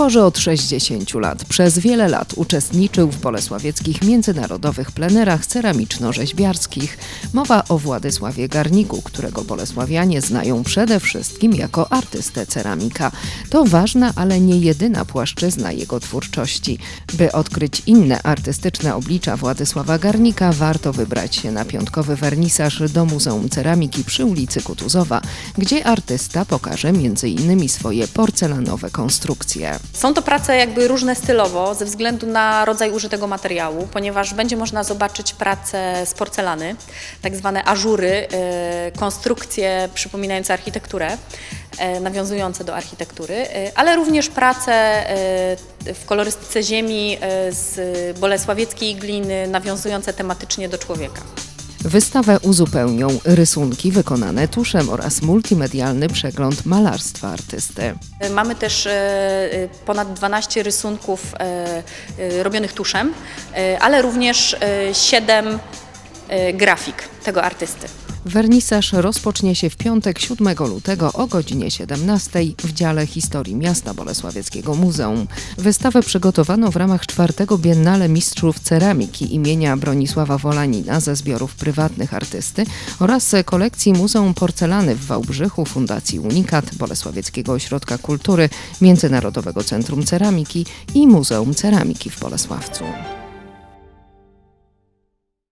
Tworzy od 60 lat. Przez wiele lat uczestniczył w bolesławieckich międzynarodowych plenerach ceramiczno-rzeźbiarskich. Mowa o Władysławie Garniku, którego bolesławianie znają przede wszystkim jako artystę ceramika. To ważna, ale nie jedyna płaszczyzna jego twórczości. By odkryć inne artystyczne oblicza Władysława Garnika, warto wybrać się na piątkowy wernisaż do Muzeum Ceramiki przy ulicy Kutuzowa, gdzie artysta pokaże m.in. swoje porcelanowe konstrukcje. Są to prace jakby różne stylowo ze względu na rodzaj użytego materiału, ponieważ będzie można zobaczyć prace z porcelany, tak zwane ażury, e, konstrukcje przypominające architekturę, e, nawiązujące do architektury, e, ale również prace w kolorystyce ziemi z bolesławieckiej gliny, nawiązujące tematycznie do człowieka. Wystawę uzupełnią rysunki wykonane tuszem oraz multimedialny przegląd malarstwa artysty. Mamy też e, e, ponad 12 rysunków e, robionych tuszem, ale również 7 grafik tego artysty. Wernisaż rozpocznie się w piątek 7 lutego o godzinie 17 w dziale Historii Miasta Bolesławieckiego Muzeum. Wystawę przygotowano w ramach czwartego Biennale Mistrzów Ceramiki imienia Bronisława Wolanina ze zbiorów prywatnych artysty oraz kolekcji Muzeum Porcelany w Wałbrzychu, Fundacji Unikat, Bolesławieckiego Ośrodka Kultury, Międzynarodowego Centrum Ceramiki i Muzeum Ceramiki w Bolesławcu.